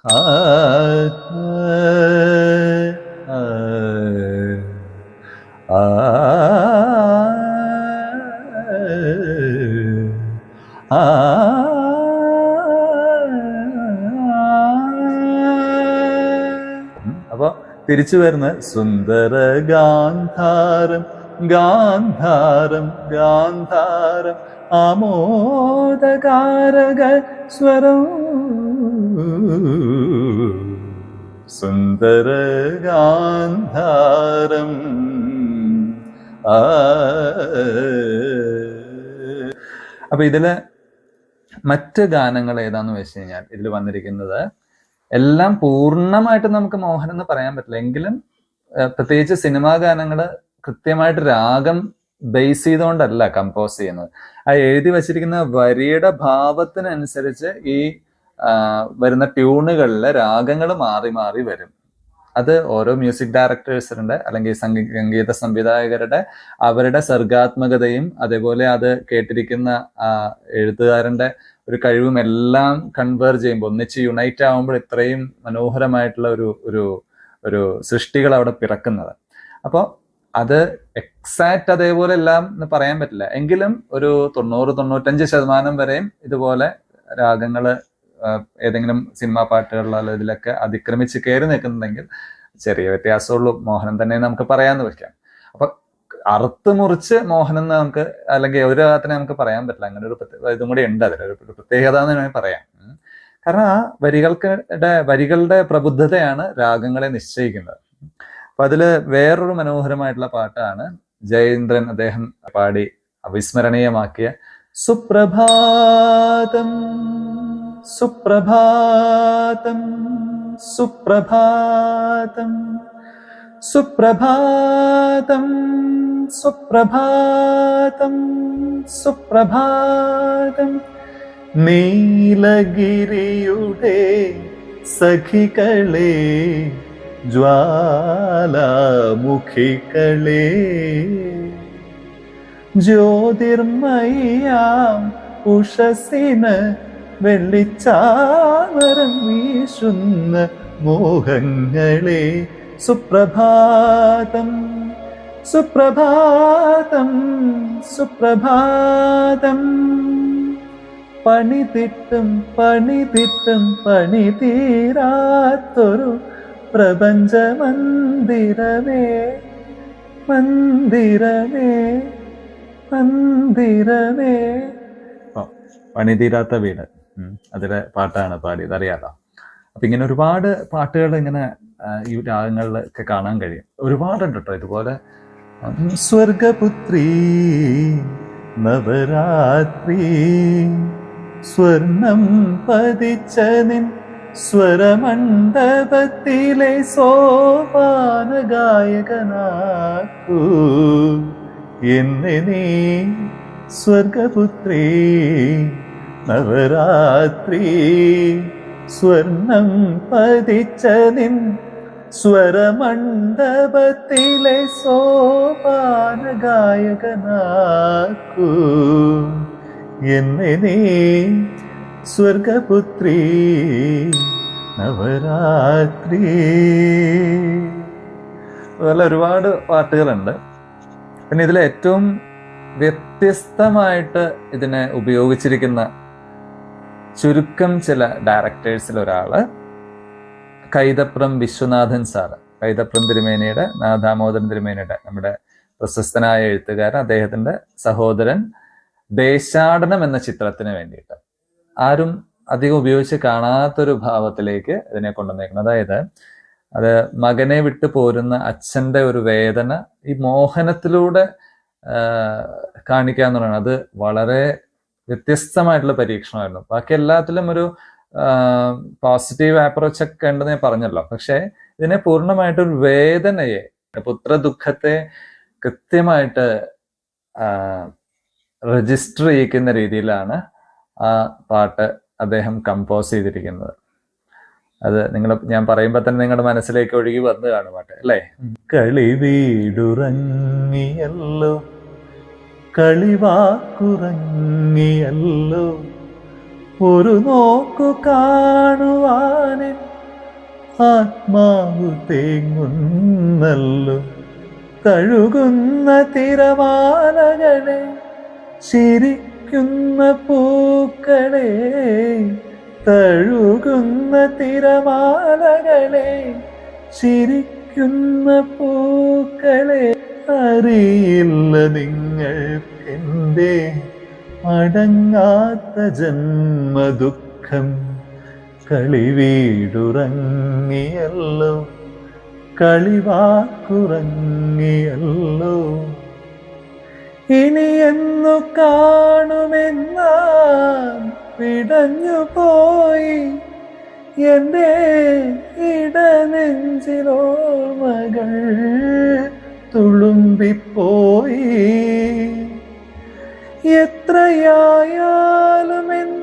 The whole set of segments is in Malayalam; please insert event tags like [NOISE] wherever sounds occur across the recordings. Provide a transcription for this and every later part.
[LAUGHS] അപ്പൊ തിരിച്ചു വരുന്ന സുന്ദര ഗാന്ധാരം ഗാന്ധാരം ഗാന്ധാരം ആമോദകാരക സ്വരം. സുന്ദര ഗാന്ധാരം ആ. അപ്പൊ ഇതിൽ മറ്റ് ഗാനങ്ങൾ ഏതാന്ന് വെച്ച് കഴിഞ്ഞാൽ ഇതിൽ വന്നിരിക്കുന്നത് എല്ലാം പൂർണമായിട്ട് നമുക്ക് മോഹൻ എന്ന് പറയാൻ പറ്റില്ല. എങ്കിലും പ്രത്യേകിച്ച് സിനിമാ ഗാനങ്ങൾ കൃത്യമായിട്ട് രാഗം ബേസ് ചെയ്തുകൊണ്ടല്ല കമ്പോസ് ചെയ്യുന്നത്. ആ എഴുതി വച്ചിരിക്കുന്ന വരിയുടെ ഭാവത്തിനനുസരിച്ച് ഈ വരുന്ന ട്യൂണുകളിലെ രാഗങ്ങൾ മാറി മാറി വരും. അത് ഓരോ മ്യൂസിക് ഡയറക്ടേഴ്സിന്റെ അല്ലെങ്കിൽ സംഗീ- സംഗീത സംവിധായകരുടെ അവരുടെ സർഗാത്മകതയും അതേപോലെ അത് കേട്ടിരിക്കുന്ന എഴുത്തുകാരന്റെ ഒരു കഴിവും എല്ലാം കൺവേർ ചെയ്യുമ്പോൾ ഒന്നിച്ച് യുണൈറ്റ് ആവുമ്പോൾ ഇത്രയും മനോഹരമായിട്ടുള്ള ഒരു ഒരു ഒരു സൃഷ്ടികൾ അവിടെ പിറക്കുന്നത്. അപ്പോൾ അത് എക്സാക്റ്റ് അതേപോലെ എല്ലാം എന്ന് പറയാൻ പറ്റില്ല. എങ്കിലും ഒരു തൊണ്ണൂറ് തൊണ്ണൂറ്റഞ്ച് ശതമാനം വരെയും ഇതുപോലെ രാഗങ്ങൾ ആഹ് ഏതെങ്കിലും സിനിമാ പാട്ടുകളിലോ ഇതിലൊക്കെ അതിക്രമിച്ച് കയറി നിൽക്കുന്നുണ്ടെങ്കിൽ ചെറിയ വ്യത്യാസമുള്ളൂ. മോഹനം തന്നെ നമുക്ക് പറയാമെന്ന് വെക്കാം അപ്പൊ അറുത്ത് മുറിച്ച് മോഹനം എന്ന് നമുക്ക് അല്ലെങ്കിൽ ഒരു ഭാഗത്തിനെ നമുക്ക് പറയാൻ പറ്റില്ല. അങ്ങനെ ഒരു ഇതും കൂടി ഉണ്ട്. അതിൽ ഒരു പ്രത്യേകത എന്ന് വേണമെങ്കിൽ പറയാം. കാരണം ആ വരികൾക്ക് വരികളുടെ പ്രബുദ്ധതയാണ് രാഗങ്ങളെ നിശ്ചയിക്കുന്നത്. അപ്പൊ അതിൽ വേറൊരു മനോഹരമായിട്ടുള്ള പാട്ടാണ് ജയേന്ദ്രൻ അദ്ദേഹം പാടി അവിസ്മരണീയമാക്കിയ സുപ്രഭാതം. സുപ്രഭാതം സുപ്രഭാതം സുപ്രഭാതം സുപ്രഭാതം സുപ്രഭാതം. നീലഗിരിയുടെ സഖികളെ ജ്വാലാമുഖികളെ ജ്യോതിർമയാം ഉഷസിന് വെള്ളിച്ചാമരം വീശുന്ന മോഹങ്ങളെ സുപ്രഭാതം സുപ്രഭാതം സുപ്രഭാതം പണിതിട്ടും പണിതിട്ടും പണി തീരാത്തൊരു പ്രപഞ്ച മന്ദിരമേ മന്ദിരമേ മന്ദിരമേ പണി തീരാത്ത വീട്. അതിലെ പാട്ടാണ് പാടിയത്. അറിയാലോ? അപ്പൊ ഇങ്ങനെ ഒരുപാട് പാട്ടുകൾ ഇങ്ങനെ ഈ രാഗങ്ങളിലൊക്കെ കാണാൻ കഴിയും. ഒരുപാടുണ്ട് കേട്ടോ ഇതുപോലെ സ്വർഗപുത്രി നവരാത്രി സ്വർണം പതിച്ച നിൻ സ്വരമണ്ഡപത്തിലെ സോപാന ഗായകനാക്കൂ എന്നെ നീ സ്വർഗപുത്രി നവരാത്രി സ്വർണം പതിച്ച നിൻ സ്വരമണ്ഡപത്തിലെ സോപാന ഗായകനാക്കൂ എന്നെ നീ സ്വർഗപുത്രി നവരാത്രി. അതുപോലെ ഒരുപാട് പാട്ടുകളുണ്ട്. പിന്നെ ഇതിൽ ഏറ്റവും വ്യത്യസ്തമായിട്ട് ഇതിനെ ഉപയോഗിച്ചിരിക്കുന്ന ചുരുക്കം ചില ഡയറക്ടേഴ്സിൽ ഒരാൾ കൈതപ്രം വിശ്വനാഥൻ സാറ്. കൈതപ്രം തിരുമേനിയുടെ ദാമോദരൻ തിരുമേനിയുടെ നമ്മുടെ പ്രശസ്തനായ എഴുത്തുകാരൻ അദ്ദേഹത്തിന്റെ സഹോദരൻ ദേശാടനം എന്ന ചിത്രത്തിന് വേണ്ടിയിട്ട്. ആരും അധികം ഉപയോഗിച്ച് കാണാത്തൊരു ഭാവത്തിലേക്ക് ഇതിനെ കൊണ്ടുവന്നേക്കുന്നത്. അതായത് അത് മകനെ വിട്ടു പോരുന്ന അച്ഛന്റെ ഒരു വേദന ഈ മോഹനത്തിലൂടെ കാണിക്കുക പറയുന്നത്. അത് വളരെ വ്യത്യസ്തമായിട്ടുള്ള പരീക്ഷണമായിരുന്നു. ബാക്കി എല്ലാത്തിലും ഒരു പോസിറ്റീവ് അപ്രോച്ച് ഒക്കെ ഉണ്ടെന്ന് ഞാൻ പറഞ്ഞല്ലോ. പക്ഷെ ഇതിനെ പൂർണമായിട്ട് ഒരു വേദനയെ പുത്ര ദുഃഖത്തെ കൃത്യമായിട്ട് രജിസ്റ്റർ ചെയ്യിക്കുന്ന രീതിയിലാണ് ആ പാട്ട് അദ്ദേഹം കമ്പോസ് ചെയ്തിരിക്കുന്നത്. അത് നിങ്ങൾ ഞാൻ പറയുമ്പോൾ തന്നെ നിങ്ങളുടെ മനസ്സിലേക്ക് ഒഴുകി വന്നു കാണും പാട്ട് അല്ലേ? കളി വീടുറങ്ങിയല്ലോ. കളിവാക്കുറങ്ങിയല്ലോ. ഒരു നോക്കു കാണുവാനെ ആത്മാവ് തേങ്ങുന്നല്ലോ. കഴുകുന്ന തിരമാലകളെ ചിരിക്കുന്ന പൂക്കളെ തഴുകുന്ന തിരമാലകളെ ചിരിക്കുന്ന പൂക്കളെ. അറിയില്ല നിങ്ങൾക്കെന്റെ അടങ്ങാത്ത ജന്മദുഃഖം കളിവീടുറങ്ങിയല്ലോ. കളിവാക്കുറങ്ങിയല്ലോ. ഇനി എന്നു കാണുമെന്ന പിടഞ്ഞു പോയി. എന്റെ ഇടനെഞ്ചിലോർമകൾ തുളുമ്പിപ്പോയി. എത്രയായാലും എൻ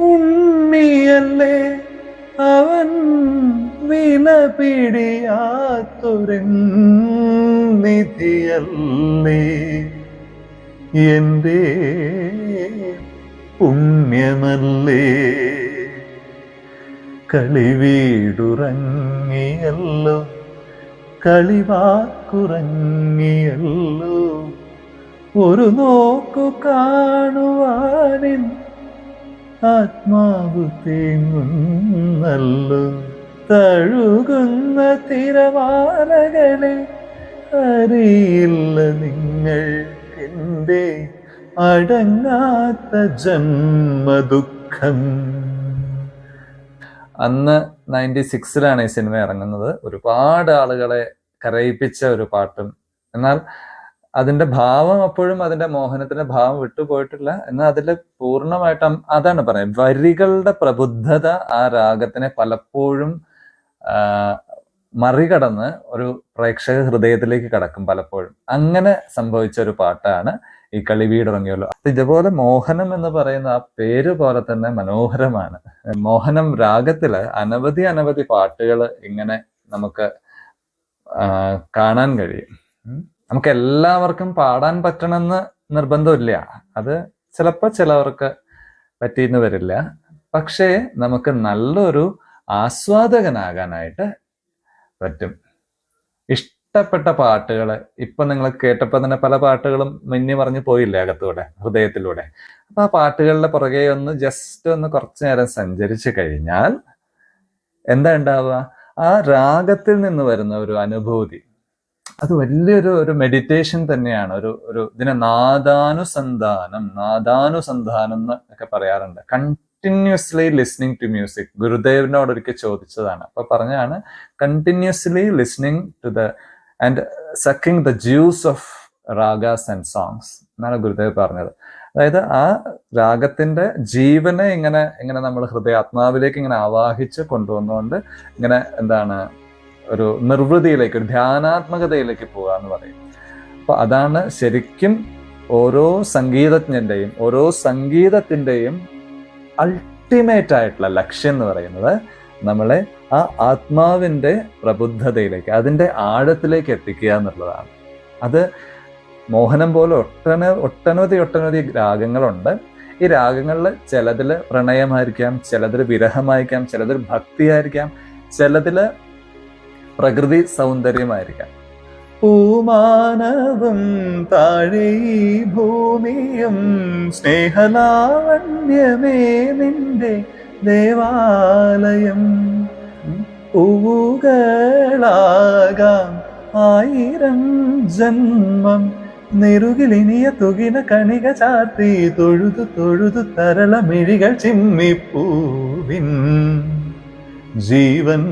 ഉണ്ണിയല്ലേ അവൻ വില പിടിയാത്തൊരു നിധിയല്ലേ എന്റെ പുണ്യമല്ലേ. കളിവീടുറങ്ങിയല്ലോ. കളിവാക്കുറങ്ങിയല്ലോ. ഒരു നോക്കു കാണുവാനിൻ ആത്മാവ് തേങ്ങുന്നല്ലോ. തഴുകുന്ന തിരമാലകളെ അറിയില്ല നിങ്ങൾ എന്റെ അടങ്ങാത്ത ജന്മദുഃഖം. അന്ന് നയന്റി സിക്സിലാണ് ഈ സിനിമ ഇറങ്ങുന്നത്. ഒരുപാട് ആളുകളെ കരയിപ്പിച്ച ഒരു പാട്ടും. എന്നാൽ അതിന്റെ ഭാവം അപ്പോഴും അതിന്റെ മോഹനത്തിന്റെ ഭാവം വിട്ടുപോയിട്ടില്ല. എന്നാൽ അതിൽ പൂർണമായിട്ടും അതാണ് പറയുന്നത്. വരികളുടെ പ്രബുദ്ധത ആ രാഗത്തിനെ പലപ്പോഴും മറികടന്ന് ഒരു പ്രേക്ഷക ഹൃദയത്തിലേക്ക് കടക്കും പലപ്പോഴും. അങ്ങനെ സംഭവിച്ച ഒരു പാട്ടാണ് ഈ കളി വീടിറങ്ങിയല്ലോ ഇതുപോലെ മോഹനം എന്ന് പറയുന്ന ആ പേര് പോലെ തന്നെ മനോഹരമാണ്. മോഹനം രാഗത്തിൽ അനവധി അനവധി പാട്ടുകൾ ഇങ്ങനെ നമുക്ക് കാണാൻ കഴിയും. നമുക്ക് എല്ലാവർക്കും പാടാൻ പറ്റണമെന്ന് നിർബന്ധമില്ല. അത് ചിലപ്പോൾ ചിലവർക്ക് പറ്റിയെന്ന് വരില്ല. പക്ഷേ നമുക്ക് നല്ലൊരു ആസ്വാദകനാകാനായിട്ട് പറ്റും. ഇഷ്ടപ്പെട്ട പാട്ടുകൾ ഇപ്പൊ നിങ്ങൾ കേട്ടപ്പോൾ തന്നെ പല പാട്ടുകളും മിന്നി പറഞ്ഞു പോയില്ലേ അകത്തൂടെ ഹൃദയത്തിലൂടെ. അപ്പൊ ആ പാട്ടുകളുടെ പുറകെ ഒന്ന് ജസ്റ്റ് ഒന്ന് കുറച്ചു നേരം സഞ്ചരിച്ചു കഴിഞ്ഞാൽ എന്താ ഉണ്ടാവുക? ആ രാഗത്തിൽ നിന്ന് വരുന്ന ഒരു അനുഭൂതി. അത് വലിയൊരു ഒരു മെഡിറ്റേഷൻ തന്നെയാണ്. ഒരു ഒരു ഇതിനെ നാദാനുസന്ധാനം നാദാനുസന്ധാനം എന്ന് ഒക്കെ പറയാറുണ്ട്. കണ്ടിന്യൂസ്ലി ലിസ്ണിംഗ് ടു മ്യൂസിക് ഗുരുദേവനോട് ഒരിക്കൽ ചോദിച്ചതാണ്. അപ്പൊ പറഞ്ഞാണ് continuously listening to the and sucking the juice of ragas and songs എന്നാണ് ഗുരുദേവ് പറഞ്ഞത്. അതായത് ആ രാഗത്തിന്റെ ജീവനെ ഇങ്ങനെ ഇങ്ങനെ നമ്മൾ ഹൃദയാത്മാവിലേക്ക് ഇങ്ങനെ ആവാഹിച്ച് കൊണ്ടുവന്നുകൊണ്ട് ഇങ്ങനെ എന്താണ് ഒരു നിർവൃതിയിലേക്ക് ഒരു ധ്യാനാത്മകതയിലേക്ക് പോകുക എന്ന് പറയും. അപ്പൊ അതാണ് ശരിക്കും ഓരോ സംഗീതജ്ഞന്റെയും ഓരോ സംഗീതത്തിന്റെയും അൾട്ടിമേറ്റ് ആയിട്ടുള്ള ലക്ഷ്യം എന്ന് പറയുന്നത്. നമ്മളെ ആ ആത്മാവിന്റെ പ്രബുദ്ധതയിലേക്ക് അതിന്റെ ആഴത്തിലേക്ക് എത്തിക്കുക എന്നുള്ളതാണ്. അത് മോഹനം പോലെ ഒട്ടന ഒട്ടനവധി ഒട്ടനവധി രാഗങ്ങളുണ്ട്. ഈ രാഗങ്ങളിൽ ചിലതിൽ പ്രണയമായിരിക്കാം ചിലതിൽ വിരഹമായിരിക്കാം ചിലതിൽ ഭക്തിയായിരിക്കാം ചിലതിൽ പ്രകൃതി സൗന്ദര്യമായിരിക്കാം. പൂമാനവും താഴെ ഭൂമിയും സ്നേഹലാവണ്യമേ നിന്റെ ദേവാലയം പൂവുകളാകാം. ആയിരം ജന്മം നെറുകിലിനിയ തുകിന കണിക ചാത്തി തൊഴുതു തൊഴുതു തരള മിഴികൾ ചിമ്മിപ്പൂവിൻ. ജീവൻ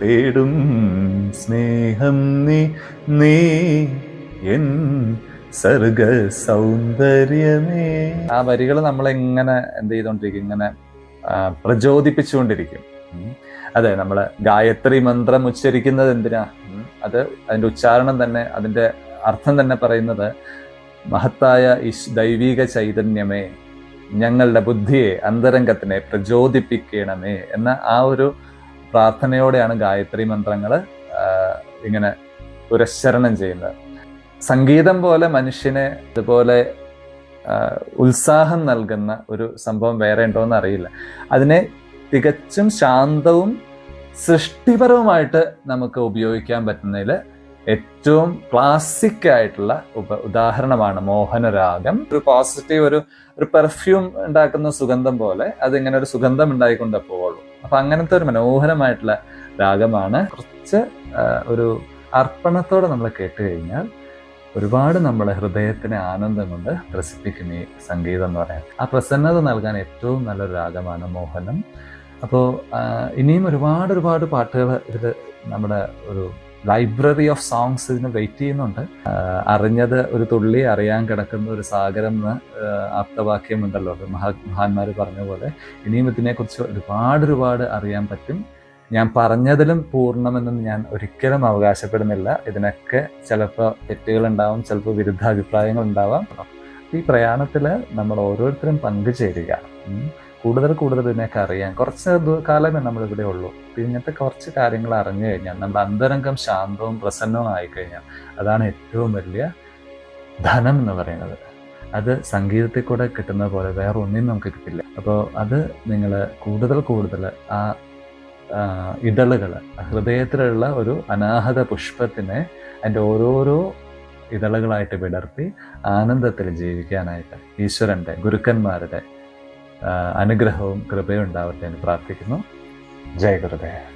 തേടും സ്നേഹം നീ നീ എൻ സർഗ സൗന്ദര്യമേ ആ വരികൾ നമ്മൾ നമ്മളെങ്ങനെ എന്ത് ചെയ്തോണ്ടിരിക്കും? ഇങ്ങനെ പ്രചോദിപ്പിച്ചുകൊണ്ടിരിക്കും. അതെ നമ്മൾ ഗായത്രി മന്ത്രം ഉച്ചരിക്കുന്നത് എന്തിനാ? അത് അതിന്റെ ഉച്ചാരണം തന്നെ അതിന്റെ അർത്ഥം തന്നെ പറയുന്നത് മഹത്തായ ഈശ് ദൈവിക ചൈതന്യമേ ഞങ്ങളുടെ ബുദ്ധിയെ അന്തരംഗത്തിനെ പ്രചോദിപ്പിക്കണമേ എന്ന ആ ഒരു പ്രാർത്ഥനയോടെയാണ് ഗായത്രി മന്ത്രങ്ങൾ ഇങ്ങനെ പുരസ്ചരണം ചെയ്യുന്നത്. സംഗീതം പോലെ മനുഷ്യനെ ഇതുപോലെ ഉത്സാഹം നൽകുന്ന ഒരു സംഭവം വേറെ ഉണ്ടോ എന്ന് അറിയില്ല. അതിനെ തികച്ചും ശാന്തവും സൃഷ്ടിപരവുമായിട്ട് നമുക്ക് ഉപയോഗിക്കാൻ പറ്റുന്നതിൽ ഏറ്റവും ക്ലാസിക് ആയിട്ടുള്ള ഉപ ഉദാഹരണമാണ് മോഹനരാഗം. ഒരു പോസിറ്റീവ് ഒരു ഒരു പെർഫ്യൂം ഉണ്ടാക്കുന്ന സുഗന്ധം പോലെ അതിങ്ങനെ ഒരു സുഗന്ധം ഉണ്ടായിക്കൊണ്ടേ പോവുള്ളൂ. അപ്പൊ അങ്ങനത്തെ ഒരു മനോഹരമായിട്ടുള്ള രാഗമാണ്. കുറച്ച് ഒരു അർപ്പണത്തോടെ നമ്മൾ കേട്ട് കഴിഞ്ഞാൽ ഒരുപാട് നമ്മുടെ ഹൃദയത്തിന് ആനന്ദം കൊണ്ട് ത്രസിപ്പിക്കും ഈ സംഗീതം എന്ന് പറയാം. ആ പ്രസന്നത നൽകാൻ ഏറ്റവും നല്ലൊരു രാഗമാണ് മോഹനം. അപ്പോൾ ഇനിയും ഒരുപാട് ഒരുപാട് പാട്ടുകൾ ഇതിൽ നമ്മുടെ ഒരു ലൈബ്രറി ഓഫ് സോങ്സ് ഇതിന് വെയിറ്റ് ചെയ്യുന്നുണ്ട്. അറിഞ്ഞത് ഒരു തുള്ളി അറിയാൻ കിടക്കുന്ന ഒരു സാഗരം എന്ന് ആപ്തവാക്യമുണ്ടല്ലോ മഹാ മഹാന്മാർ പറഞ്ഞ പോലെ. ഇനിയും ഇതിനെക്കുറിച്ച് ഒരുപാട് ഒരുപാട് അറിയാൻ പറ്റും. ഞാൻ പറഞ്ഞതിലും പൂർണമെന്നും ഞാൻ ഒരിക്കലും അവകാശപ്പെടുന്നില്ല. ഇതിനൊക്കെ ചിലപ്പോൾ തെറ്റുകൾ ഉണ്ടാവും ചിലപ്പോൾ വിരുദ്ധാഭിപ്രായങ്ങൾ ഉണ്ടാവാം ഈ പ്രയാണത്തിൽ നമ്മൾ ഓരോരുത്തരും പങ്കുചേരുക. കൂടുതൽ കൂടുതൽ ഇതിനൊക്കെ അറിയാൻ കുറച്ച് കാലമേ നമ്മളിവിടെ ഉള്ളൂ. ഇങ്ങനത്തെ കുറച്ച് കാര്യങ്ങൾ അറിഞ്ഞു കഴിഞ്ഞാൽ നമ്മുടെ അന്തരംഗം ശാന്തവും പ്രസന്നവും ആയിക്കഴിഞ്ഞാൽ അതാണ് ഏറ്റവും വലിയ ധനം എന്ന് പറയുന്നത്. അത് സംഗീതത്തിൽ കൂടെ കിട്ടുന്ന പോലെ വേറെ ഒന്നിനും നമുക്ക് കിട്ടില്ല. അപ്പോൾ അത് നിങ്ങൾ കൂടുതൽ കൂടുതൽ ആ ഇതളുകൾ ഹൃദയത്തിലുള്ള ഒരു അനാഹത പുഷ്പത്തിനെ അതിന്റെ ഓരോരോ ഇതളുകളായിട്ട് വിടർത്തി ആനന്ദത്തിൽ ജീവിക്കാനായിട്ട് ഈശ്വരന്റെ ഗുരുക്കന്മാരുടെ അനുഗ്രഹവും കൃപയും ഉണ്ടാവട്ടെ എന്ന് പ്രാർത്ഥിക്കുന്നു. ജയ ഗുരുദേവ്.